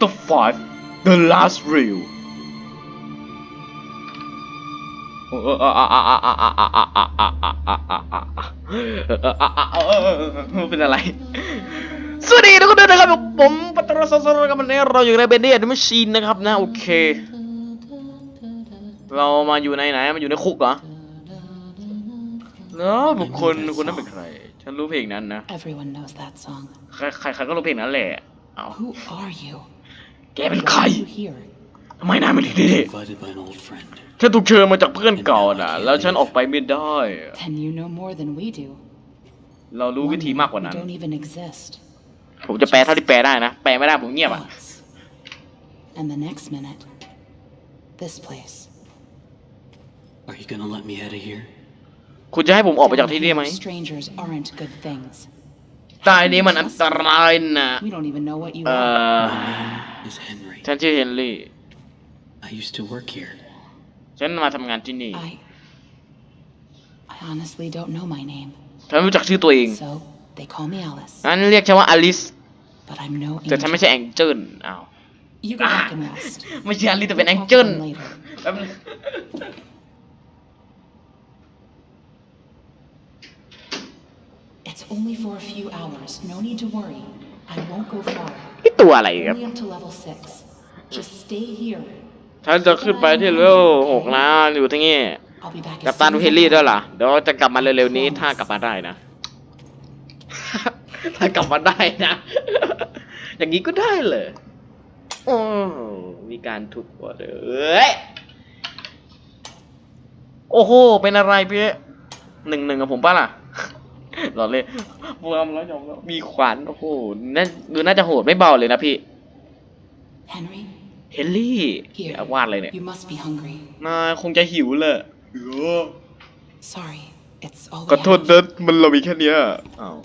Chapter 5 The Last Reel เป็นอะไร สวัสดีทุกคนด้วยนะครับ ผมปัตรสสรกับวันนี้เราอยู่ในเบนเดียนมชีนนะครับนะ โอเค เรามาอยู่ในไหนมาอยู่ในคุกเหรอแล้วบุคคลคนนั้นเป็นใคร ฉันรู้เพลงนั้นนะ ใครใครใครก็รู้เพลงนั้นแหละเอา Who are you? แกเป็นใคร Why are you here? ทำไมนายไม่ถึงที่นี่ Invited by an old friend. ฉันถูกเชิญมาจากเพื่อนเก่าน่ะ แล้วฉันออกไปไม่ได้ Then you know more than we do. เรารู้วิธีมากกว่า One นั้น who don't even exist. ผมจะแปลเท่าที่แปลได้นะ แปลไม่ได้ผมเงียบอะ Thoughts. And the next minute, this place. Are you gonna let me out of here? คุณจะให้ผมออกไปจากที่นี่ไหม Down here, Strangers aren't good things. ใต้นี้มันอันตรายนะ We don't even know what you เอ่ are. อ My name is Henry. ฉันชื่อเฮนรี่ I used to work here. ฉันมาทำงานที่นี่ I. I honestly don't know my name. ฉันรู้จักชื่อตัวเอง So they call me Alice. งั้นเรียกฉันว่าอลิส But I'm no แต่ฉัน angel. ไม่ใช่แองเจิลอ้าว You go back and rest. ไม่ใช่อลิสแต่เป็น We'll แอง talk เจิล again later. แป๊บนึง It's only for a few hours. No need to worry. I won't go far. นี่ตัวอะไรครับ Only up to level six. Just stay here. ฉันจะขึ้นไปที่เลเวลหกนะอยู่ที่นี่ I'll be back กัป as ตัน soon เฮ as น I รี่ can. ด้วยล่ะเดี๋ยวจะกลับมาเร็วๆนี้ถ้ากลับมาได้นะ ถ้ากลับมาได้นะ อย่างนี้ก็ได้เลยโอ้มีการทุบหัวเลยเอ้ยโอ้โห เป็นอะไรพี่หนึ่งหนึ่งกับผมป่ะล่ะ หลอดเลยพวมแล้วยอมแล้วมีขวานโอ้โหน่าดูน่าจะโหดไม่เบาเลยนะพี่ Henry, เฮนรี่ here. วาดเลยเนี่ย You must be hungry. นายคงจะหิวเลยเออ Sorry, it's all ขอ we โทษ have. นะมันเรามีแค่เนี้ยอ้าว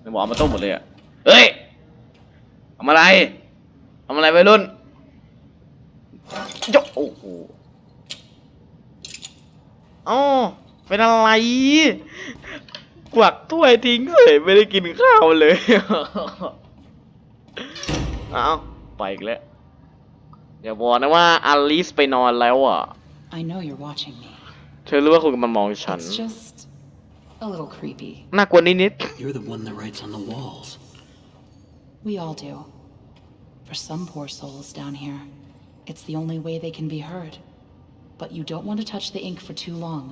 ในบอกเอามาต้มหมดเลยอะเฮ้ยทำอะไรทำอะไรวัยรุ่นยกโอ้โหอ๋อเป็นอะไร กวักถ้วยทิ้งเลยไม่ได้กินข้าวเลย เอาไปอีกแล้ว อย่าบอกนะว่าอลิสไปนอนแล้วอะ I know you're watching me. เธอรู้ว่าคุณกำลังมองฉัน It's just a little creepy. น่ากลัวนิด You're the one that writes on the walls. We all do. For some poor souls down here, it's the only way they can be heard. But you don't want to touch the ink for too long.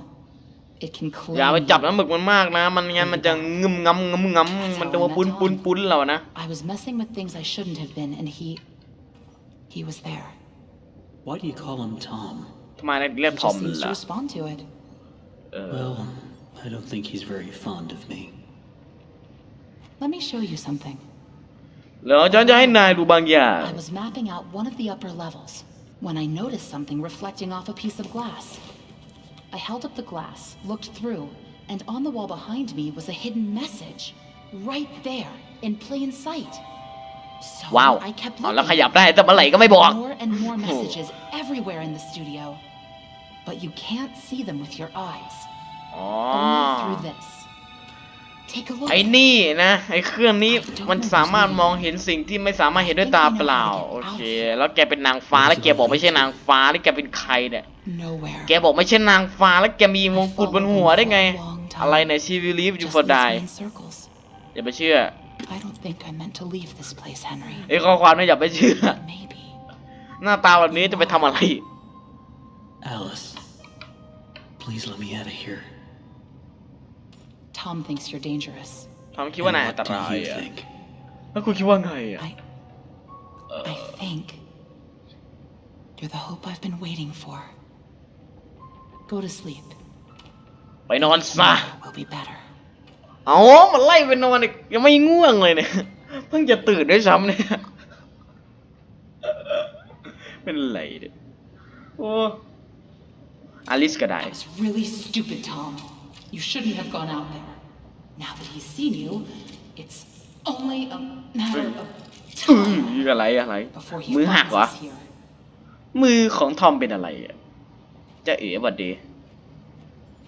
It can ๆ cling. อย่าไปจับ you. น้ำหมึกมันมากนะ มันงั้นมันจะงึมงำงึมงำมันจะมาปุ้นปุ้นปุ้นเรานะ I was messing with things I shouldn't have been, and he. he was there. Why do you call him Tom? ทำไมเรียก He ทอม just seems to ล่ะ respond to it. เออ Well, I don't think he's very fond of me. Let me show you something. แล้วฉันจะให้นายดูบางอย่าง I was mapping out one of the upper levels when I noticed something reflecting off a piece of glass. I held up the glass, looked through, and on the wall behind me was a hidden message. Right there, in plain sight. So ว้าว I kept เอาแล้ว looking. ขยับได้แต่เมื่อไหร่ก็ไม่บอก More and more messages everywhere in the studio. But you can't see them with your eyes. อ๋อ Only through this. Take a look. ไอ้นี่นะ ไอ้เครื่องนี้มันสามารถมองเห็นสิ่งที่ไม่สามารถเห็นด้วยตาเปล่า โอเค แล้วแกเป็นนางฟ้าแล้วแกบอกไม่ใช่นางฟ้าแล้วแกเป็นใครเนี่ย Nowhere. แกบอกไม่ใช่นางฟ้าแล้วแกมีมงกุฎบนหัวได้ไง อะไรในชีวิลีฟยู Just ฟอร์ leads ได me in circles. อย่าไปเชื่อ I don't think I meant to leave this place, Henry. ไอ้ข้อความนี้อย่าไปเชื่อ But maybe. หน้าตาแบบนี้จะไปทำอะไร Alice, please let me out of here. Tom thinks you're dangerous. ทำคิดว่านาย And อันต what ราย do you อะ think? แล้วคุณคิดว่าไงอะ I. I think. You're the hope I've been waiting for. Go to sleep. ไปนอนซะ Tomorrow will be better. เอามันไล่ไปนอนอีกยังไม่ง่วงเลยเนี่ย เพิ่งจะตื่นด้วยซ้ำเนี่ย เป็นไรเนี่ยโอ้อลิสก็ได้ That was really stupid, Tom. You shouldn't have gone out there. Now that he's seen you, it's only a matter of อื้อ time อะไรอะไร before he มือหัก finds เหรอ us here. มือของทอมเป็นอะไรอะ จะเอ๋หวัดดี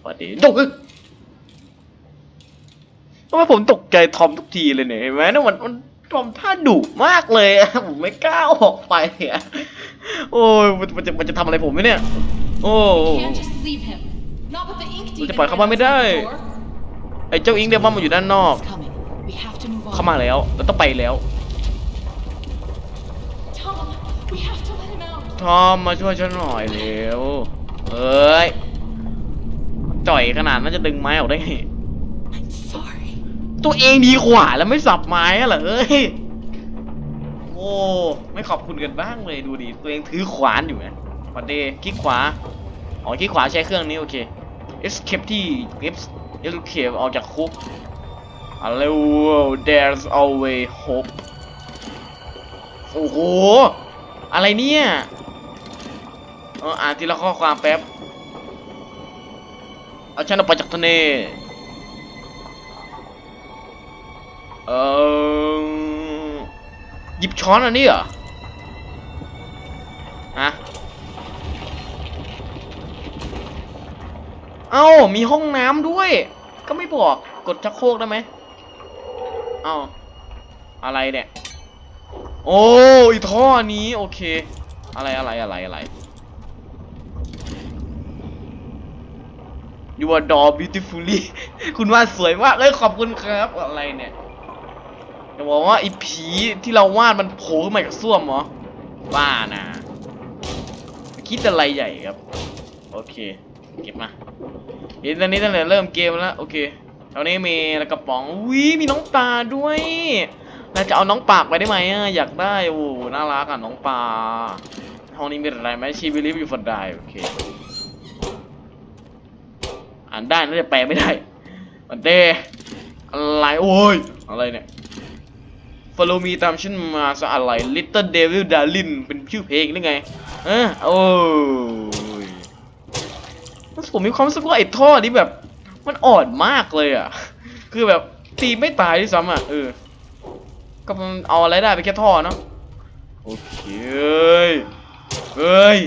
หวัดดีตกอึทำไมผมตกใจทอมทุกทีเลยเนี่ยเห็นไหมนะมันมันทำท่าดุมากเลยอะผมไม่กล้าออกไปอะโอ้ยมันมันจะมันจะทำอะไรผมไหมเนี่ย โอ้ Can't just leave him. Not with the ink เราจะ demon ปล่อยเข้ามาไม่ได้ right outside the door. ไอ้เจ้าอิงเดมอนมันอยู่ด้านนอก He's coming. We have to move on. เข้ามาแล้วเราต้องไปแล้ว Tom, we have to let him out. ทอมมาช่วยฉันหน่อยเร็ว เอ้ยจ่อยขนาดนั้นจะดึงไม้ออกได้ไง I'm sorry. ตัวเองดีขวาแล้วไม่สับไม้อะเหรอเฮ้ยโอ้ไม่ขอบคุณกันบ้างเลยดูดิตัวเองถือขวานอยู่ไงปัดเดคลิกขวาอ๋อคลิกขวาใช้เครื่องนี้โอเค escape ที่ escape ออกจากคุกอะเร็ว there's always hope โอ้โห อะไรเนี่ยเอออ่านทีละข้อความแป๊บ เอาฉันออกไปจากทะเลเออหยิบช้อนอันนี้เหรอ ฮะ เอ้า มีห้องน้ำด้วย ก็ไม่บอก กดชักโครกได้ไหม เอ้า อะไรเนี่ย โอ้ยท่อนี้ โอเค อะไรอะไรอะไรอะไร You are door beautifully คุณวาดสวยมากเลยขอบคุณครับอะไรเนี่ยจะบอกว่าไอ้ผีที่เราวาดมันโผล่ขึ้นมาจากส้วมเหรอบ้านะคิดอะไรใหญ่ครับ โอเค เก็บมาเห็นตอนนี้ตั้งแต่เริ่มเกมแล้ว โอเคตอนนี้มีกระป๋องวิมีน้องปลาด้วยเราจะเอาน้องปากไปได้ไหมอะอยากได้โอ้น่ารักอะน้องปลาห้องนี้มีอะไรไหมชีวิลิฟอยู่ฝันได้โอเค อ่านได้น่าจะแปลไม่ได้มันเต้อะไรโอ้ยอะไรเนี่ย Follow me ตามฉันมาสะอะไร Little Devil Darling เป็นชื่อเพลงหรือไงเออโอ้ยผมมีความรู้สึกว่าไอ้ท่อนี้แบบ มันอ่อนมากเลยอะ คือแบบตีไม่ตายด้วยซ้ำอะเออ ก็มันเอาอะไรได้ไปแค่ท่อเนาะโอเคเฮ้ย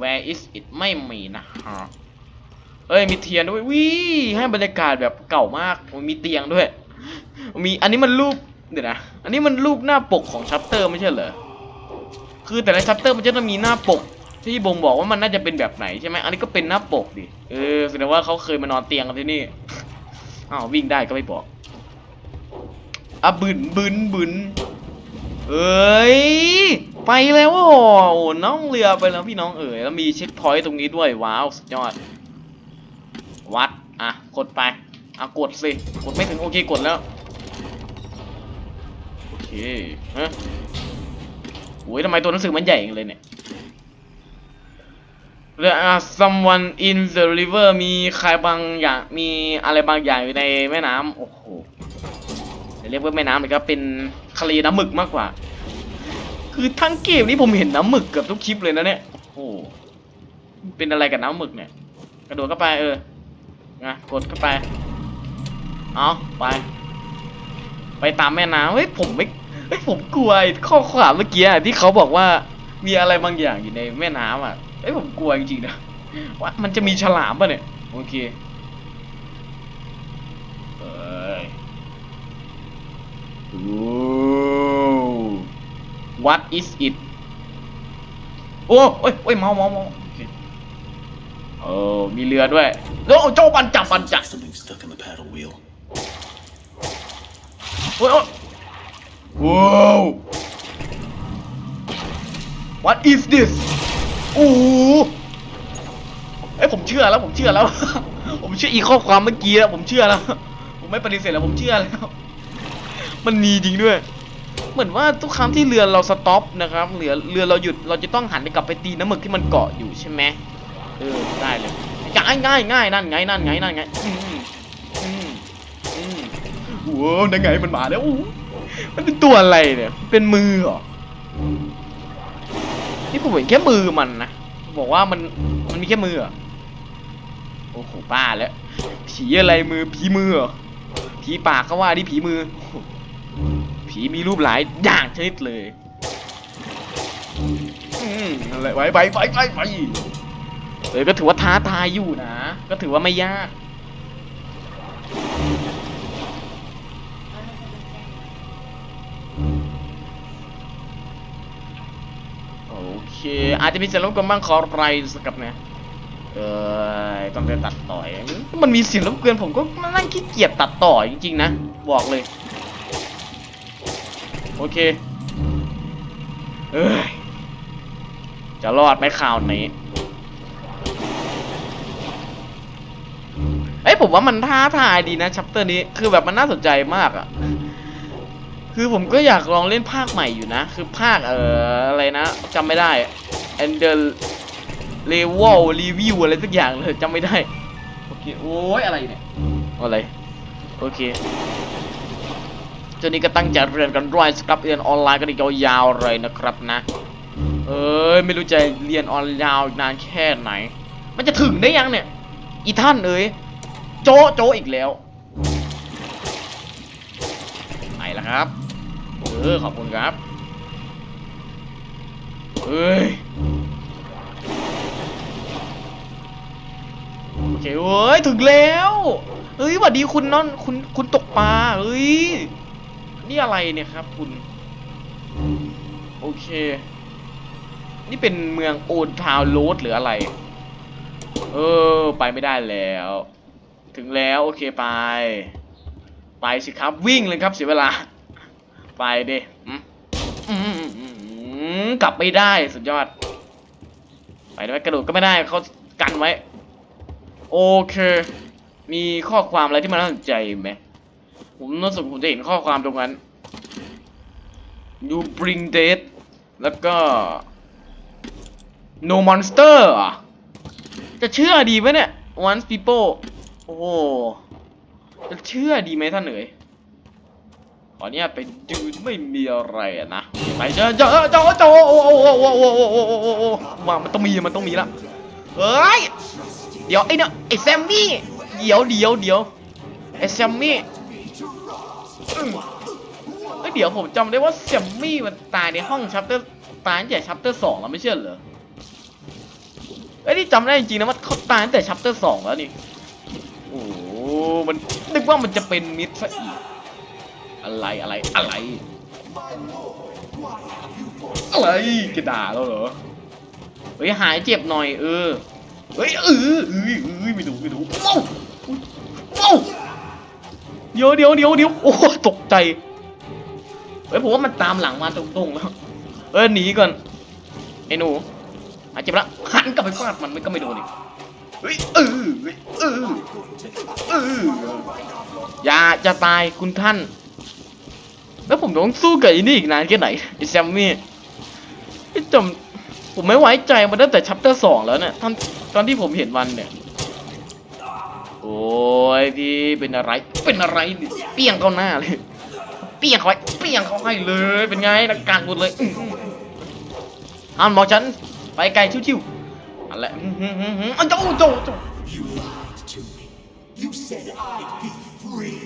Where is it ไม่มีนะฮะเอ้ยมีเทียนด้วยวิให้บรรยากาศแบบเก่ามากมีเตียงด้วย มีอันนี้มันรูปเดี๋ยวนะอันนี้มันรูปหน้าปกของชัปเตอร์ไม่ใช่เหรอคือแต่ละชัปเตอร์มันจะต้องมีหน้าปก ที่บ่งบอกว่ามันน่าจะเป็นแบบไหนใช่ไหมอันนี้ก็เป็นหน้าปกดิเออแสดงว่าเขาเคยมานอนเตียงกันที่นี่อ้าววิ่งได้ก็ไม่บอกอะบึนบึนบึน เอ้ย ไปแล้วโอ้โหน้องเรือไปแล้วพี่น้องเอ๋ยแล้วมีเช็คพอยต์ตรงนี้ด้วยว้าวสุดยอด วัด อะ กดไป อะ กดสิ กดไม่ถึงโอเคกดแล้ว โอเคฮะโอ้ยทำไมตัวหนังสือมันใหญ่อย่างเลยเนี่ย There are someone in the river มีใครบางอย่าง มีอะไรบางอย่างอยู่ในแม่น้ำโอ้โหเรียกว่าแม่น้ำเลยครับเป็น ทะเลน้ำหมึกมากกว่า คือทั้งเกมนี้ผมเห็นน้ำหมึกเกือบทุกคลิปเลยนะเนี่ยโอ้เป็นอะไรกับน้ำหมึกเนี่ย กระโดดเข้าไปเออนะกดเข้าไปเอาไป ไปตามแม่น้ำเฮ้ยผมไม่เฮ้ยผมกลัวข้อความเมื่อกี้ที่เขาบอกว่ามีอะไรบางอย่างอยู่ในแม่น้ำอะเฮ้ยผมกลัวจริงๆนะว่ามันจะมีฉลามป่ะเนี่ยโอเคเอ้ยโอ้ What is it โอ้โอ้ยโอ้ยเมาเมาเมาโอเคเออมีเรือด้วยแล้วเอาเจ้าบันจับบันจับ Something stuck in the paddle wheel. โอ้ยโอ้ยว้าว What is this โอ้โหเอ้ยผมเชื่อแล้วผมเชื่อแล้ว ผมเชื่ออีกข้อความเมื่อกี้แล้วผมเชื่อแล้ว ผมไม่ปฏิเสธแล้วผมเชื่อแล้ว มันมีจริงด้วย เหมือนว่าทุกครั้งที่เรือเราสต็อปนะครับเรือเรือเราหยุดเราจะต้องหันไปกลับไปตีน้ำหมึกที่มันเกาะอยู่ใช่ไหมเออได้เลยง่ายง่ายง่ายนั่นไงนั่นไงนั่นไงอืมอืมอืมว้าวนั่นไงมันมาแล้วมันเป็นตัวอะไรเนี่ยเป็นมือเหรอนี่ผมเห็นแค่มือมันนะบอกว่ามันมันมีแค่มือเหรอโอ้โหบ้าแล้วผีอะไรมือผีมือผีปากก็ว่าที่ผีมือ ผีมีรูปหลายอย่างชนิดเลยอืมอะไรไปไปไปไปไปเอ้ยก็ถือว่าท้าทายอยู่นะ ก็ถือว่าไม่ยากโอเค อาจจะมีเสียงรบกวนบ้างขอไรสักกับเนี่ยเออต้องไปตัดต่อยมันมีเสียงรบกวนผมก็นั่งขี้เกียจตัดต่อจริงๆนะ บอกเลย โอเค เอ้ย จะรอดไหมข่าวนี้ เอ้ยผมว่ามันท้าทายดีนะชัปเตอร์นี้ คือแบบมันน่าสนใจมากอะคือผมก็อยากลองเล่นภาคใหม่อยู่นะ คือภาคเอ่ออะไรนะจำไม่ได้ and the level review อะไรสักอย่างเลยจำไม่ได้ โอเค โอ้ยอะไรเนี่ย อะไร โอเค เจ้านี้ก็ตั้งใจเรียนกันด้วยสครับเรียนออนไลน์กันอีกยาวๆเลยนะครับนะ เอ้ยไม่รู้จะเรียนออนไลน์อีกนานแค่ไหน มันจะถึงได้ยังเนี่ย อีท่านเอ้ยโจะโจะอีกแล้วไปแล้วครับเออขอบคุณครับเฮ้ยโอเคเว้ยถึงแล้วเฮ้ยสวัสดีคุณน้อนคุณคุณตกปลาเฮ้ย นี่อะไรเนี่ยครับ คุณ โอเค นี่เป็นเมืองโอนทาวโรดหรืออะไร เออ ไปไม่ได้แล้ว ถึงแล้ว โอเคไป ไปสิครับ วิ่งเลยครับเสียเวลา ไปดิกลับไม่ได้สุดยอด ไปได้ไหมกระโดดก็ไม่ได้เขากันไว้ โอเค มีข้อความอะไรที่มันน่าสนใจไหม ผมรู้สึกผมจะเห็นข้อความตรงนั้น you bring death แล้วก็ no monster อะ จะเชื่อดีไหมเนี่ย once people โอ้โห จะเชื่อดีไหมท่านเอ๋ยขอเนี่ยไปดูไม่มีอะไรนะไปเจอเจอเจอเจอโอ้โหโอ้โหโอ้โหโอ้โหโอ้โหโอ้โหว่ามันต้องมีมันต้องมีละเฮ้ยเดี๋ยวไอ้เนี่ยไอ้แซมมี่เดี๋ยวเดี๋ยวเดี๋ยวไอ้แซมมี่ เอ้ยเดี๋ยวผมจำได้ว่าแซมมี่มันตายในห้องชัปเตอร์ตายตั้งแต่ชัปเตอร์สองแล้วไม่ใช่เหรอเอ้ยนี่จำได้จริงๆนะว่าเขาตายตั้งแต่ชัปเตอร์สองแล้วนี่โอ้โหมันนึกว่ามันจะเป็นมิดซะอีกอะไรอะไรอะไร อะไรจะด่าเราเหรอเฮ้ยหายเจ็บหน่อยเออเฮ้ยเออเออเออไม่ดูไม่ดูเอ้าเอ้า เดี๋ยวเดี๋ยวเดี๋ยวเดี๋ยวโอ้ตกใจเฮ้ยผมว่ามันตามหลังมาตรงๆแล้วเออหนีก่อนไอ้หนูหาเจ็บละหันกลับไปฟาดมันมันก็ไม่โดนอีกเฮ้ยเออเฮ้เออเอออย่าจะตายคุณท่าน แล้วผมต้องสู้กับไอ้นี่อีกนานแค่ไหนไอ้แซมมี่ไอ้จำผมไม่ไว้ใจมันตั้งแต่ชัปเตอร์สองแล้วเนี่ยตอนตอนที่ผมเห็นมันเนี่ย ยพี่เป็นอะไร เป็นอะไรเนี่ยเปี้ยงเข้าหน้าเลย เปี้ยงเขาไว้เปี้ยงเขาให้เลย เป็นไงนักการหมดเลยอื้อหือห้ามบอกฉัน ไปไกลชิวๆอะไรอื้อหือหือหืออ้าวโจ้โจ้โจ้ You lied to me. You said I'd be free.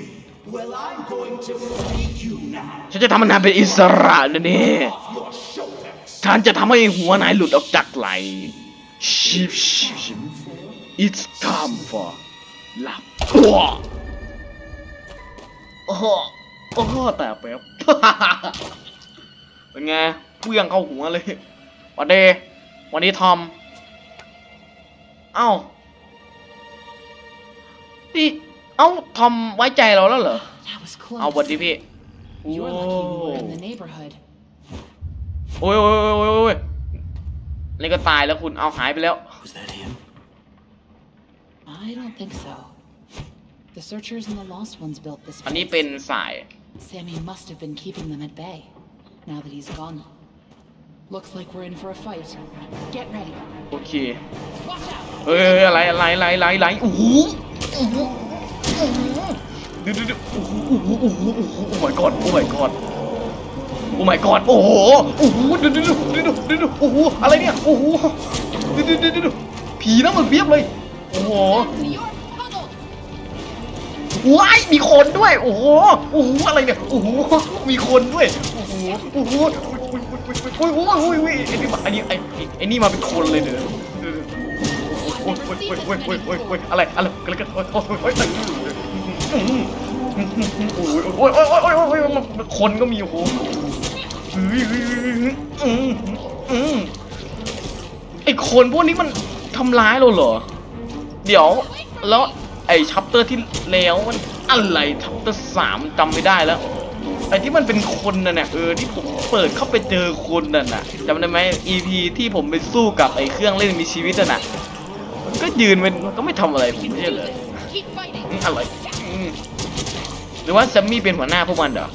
Well, I'm going to free you now. ฉันจะทำมันนายเป็นอิสระนะเนี่ย Your shoulders. ฉันจะทำให้หัวนายหลุดออกจากไหลชิบชิบชิบ it's time for หลับตัวโอ้โหโอ้โหแต่แป๊บ เป็นไงเพื่องเข้าหัวเลยวันเดย์วันนี้ทอม เอ้า นี่ เอ้า ทอมไว้ใจเราแล้วเหรอ That was เอาวัน close. ดีพี่ You're lucky we were in the neighborhood. โอ้ยโอ้ยโอ้ยโอ้ยโอ้ยนี่ก็ตายแล้วคุณ เอาหายไปแล้ว Was that him? I don't think so. The searchers and the lost ones built this อันนี้ place. เป็นสาย Sammy must have been keeping them at bay. Now that he's gone. Looks like we're in for a fight. Get ready. โอเค Watch out! เอ้ยอะไรอะไรอะไรอะไรอะไรโอ้โหโอ้โหโอ้โหดูดูดูโอ้โหโอ้โหโอ้โหโอ้โหโอ้ my god โอ้ my god โอ้ my god โอ้โหโอ้โหดูดูดูดูดูดูดูโอ้โหอะไรเนี่ยโอ้โหดูดูดูดูดูผีนะมันเพียบเลย โอ้โหว้ายมีคนด้วย โอ้โห โอ้โห อะไรเนี่ย โอ้โห มีคนด้วย โอ้โห โอ้โห โอ้โหโอ้โหโอ้โหไอ้นี่มาไอ้นี่ไอ้ไอ้นี่มาเป็นคนเลยเด้อโอ้ยโอ้ยโอ้ยโอ้ยโอ้ยโอ้ยโอ้ยอะไร อะไรอะไรกันโอ้ยโอ้ยโอ้ยโอ้ยโอ้ยโอ้ยโอ้ยโอ้ยโอ้ยคนก็มีโอ้โหอืมอืมอืมไอ้คนพวกนี้มันทำร้ายเราเหรอ เดี๋ยวแล้วไอ้ชัปเตอร์ที่แล้วมันอะไรชัปเตอร์สามจำไม่ได้แล้วไอ้ที่มันเป็นคนน่ะเนี่ยเออที่ผมเปิดเข้าไปเจอคนน่ะนะจำได้ไหม EP ที่ผมไปสู้กับไอ้เครื่องเล่นมีชีวิตน่ะนะมันก็ยืนมันก็ไม่ทำอะไรผมไม่ใช่เหรอ Keep fighting. อืมอะไรอืมหรือว่าแซมมี่เป็นหัวหน้าพวกมันเหรอ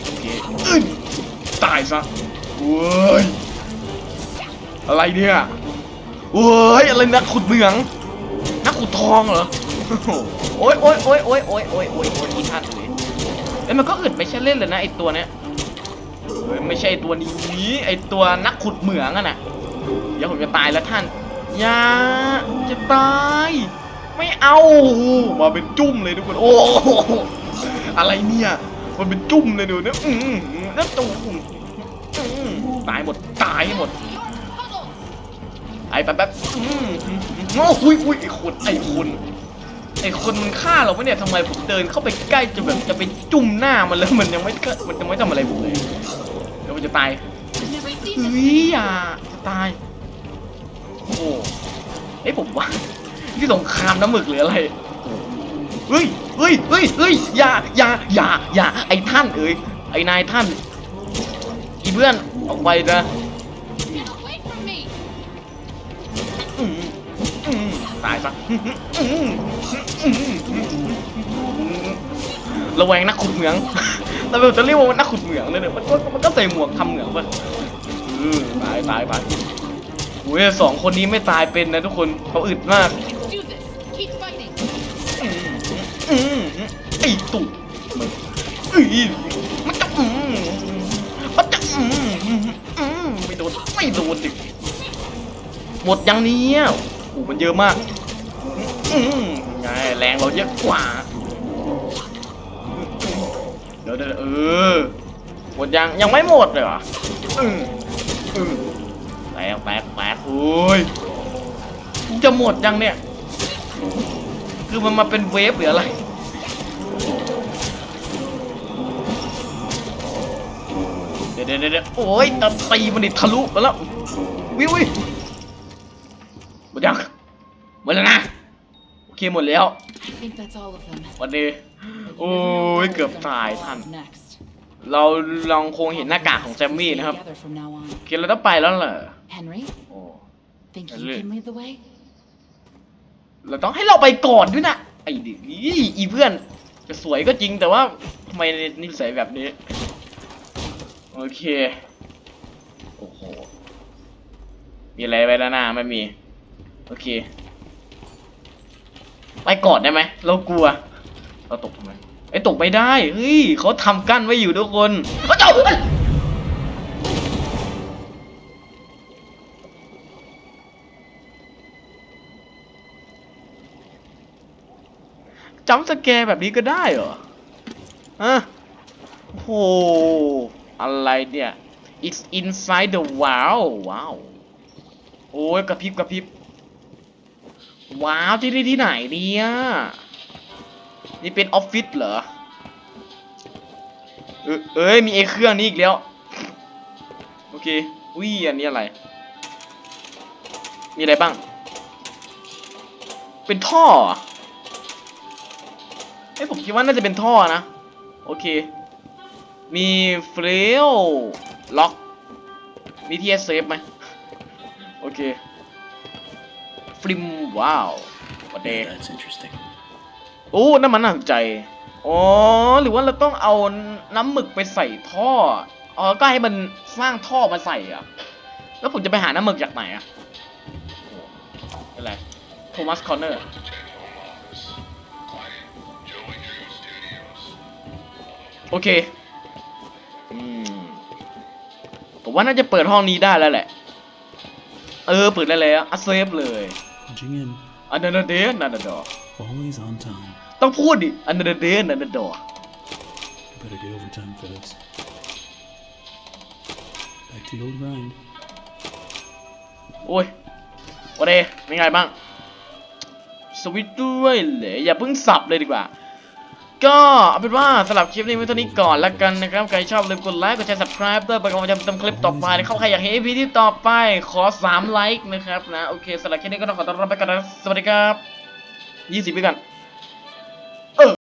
โอเคตายซะเว้ยอะไรเนี่ย เว้ยอะไรนักขุดเหมือง นักขุดทองเหรอ โอ้ยโอ้ยโอ้ยโอ้ยโอ้ยโอ้ยโอ้ยโอ้ยอีท่านเลยเอ้ยมันก็อึดไม่ใช่เล่นเลยนะไอตัวเนี้ยเฮ้ยไม่ใช่ตัวนี้ไอตัวนักขุดเหมืองอะน่ะเดี๋ยวผมจะตายแล้วท่านอย่าจะตาย ไม่เอามาเป็นจุ้มเลยทุกคนโอ้โหอะไรเนี่ยมันเป็นจุ้มเลยดูเนี่ยอืมแล้วตูมอืมตายหมดตายหมด ไอ้แป๊บแป๊บอืมโอ้หุยหุยไอ้คนไอ้คนไอ้คนมันฆ่าเราปะเนี่ยทำไมผมเดินเข้าไปใกล้จะแบบจะไปจุ่มหน้ามันแล้วมันยังไม่เกิดมันยังไม่ทำอะไรผมเลยเดี๋ยวมันจะตายเฮ้ยอย่าจะตายโอ้เอ้ยผมว่าที่สงครามน้ำหมึกหรืออะไรเฮ้ยเฮ้ยเฮ้ยเฮ้ยอย่าอย่าอย่าอย่าไอ้ท่านเอ้ยไอ้นายท่านอีเพื่อนออกไปนะ ตายซะระแวงนักขุดเหมืองเราจะเรียกว่านักขุดเหมืองเลยเนี่ยมันก็มันก็ใส่หมวกทำเหมืองป่ะตายตายตายโอ้ยสองคนนี้ไม่ตายเป็นนะทุกคนเขาอึดมากไอ้ตุ่มันเอ้ยมันจะอืมมันจะอืมอืมไม่โดนไม่โดนดิหมดยังเนี้ยโอ้มันเยอะมาก ไงแรงเราเยอะกว่า เดี๋ยวเดี๋ยวเออหมดยังยังไม่หมดเลยเหรออืมอืมแตกแตกแตกโอ้ยจะหมดยังเนี่ย คือมันมาเป็นเวฟหรืออะไรเดี๋ยวเดี๋ยวเดี๋ยวโอ้ยตะตีมันดิทะลุไปแล้ววิววิหมดยังหมดแล้วนะ หมดแล้ว I think that's all of them. วันนี้ But you โอ้ never know ย what เกือบ they're ตาย gonna ท่าน pull off next. เราลองคงเห็นหน้ากากของแจมมี่นะครับ Together from now on. โอเคเราต้องไปแล้วเหรอ Henry, โอ้ think you Henry. can lead the way? เราต้องให้เราไปก่อนด้วยนะไอ้ดิอีเพื่อนจะสวยก็จริงแต่ว่าทำไมนิสัยแบบนี้ โอเค โอ้โห มีอะไรไว้แล้วหน้าไม่มี โอเค ไปก่อนได้ไหมเรากลัว เราตกทำไมไอ้ตกไม่ได้เฮ้ยเขาทำกั้นไว้อยู่ทุกคนเขาจะเอาเอ้ยจำสแกรแบบนี้ก็ได้เหรอฮะโอ้โหอะไรเนี่ย it's inside the wow ว้าวโอ้ยกระพริบกระพริบ ว้าวที่นี่ที่ไหนเนี่ย นี่เป็นออฟฟิศเหรอเออเอ้ยมีไอ้เครื่องนี้อีกแล้ว โอเค อุ้ยอันนี้อะไร มีอะไรบ้าง เป็นท่อเอ้ผมคิดว่าน่าจะเป็นท่อนะ โอเค มีเฟลล็อก มีที่เซฟไหม โอเค ฟิล์มว้าววันเด That's interesting. โอ้น้ำมันน่าสนใจ อ๋อ หรือว่าเราต้องเอาน้ำหมึกไปใส่ท่อ อ๋อ ก็ให้มันสร้างท่อมาใส่อะแล้วผมจะไปหาน้ำหมึกจากไหนอะโอ้อะไรโทมัสคอนเนอร์ โอเค อืม ผมว่าน่าจะเปิดห้องนี้ได้แล้วแหละ เออ เปิดได้แล้วอะเซฟเลย Punching in. อันนั้นเดนนันดอ Always on time. ต้องพูดดิอันนั้นเดนนันดอ I better get overtime for this. Back to the old grind. โอ้ยวันเดเป็นไงบ้าง สวิตช์ด้วยเลยอย่าเพิ่งสับเลยดีกว่าแก็เอาเป็นว่าสำหรับคลิปนี้ไว้เท่านี้ก่อนละกันนะครับ ใครชอบลืมกดไลค์ กดแชร์ subscribe ด้วยเป็นกำลังใจทำคลิปต่อไปนะครับ ใครอยากเห็น EP ที่ต่อไป ขอ 3 ไลค์นะครับนะ โอเคสำหรับคลิปนี้ก็ต้องขอตัวลาไปก่อนนะ สวัสดีครับ 20ไปกัน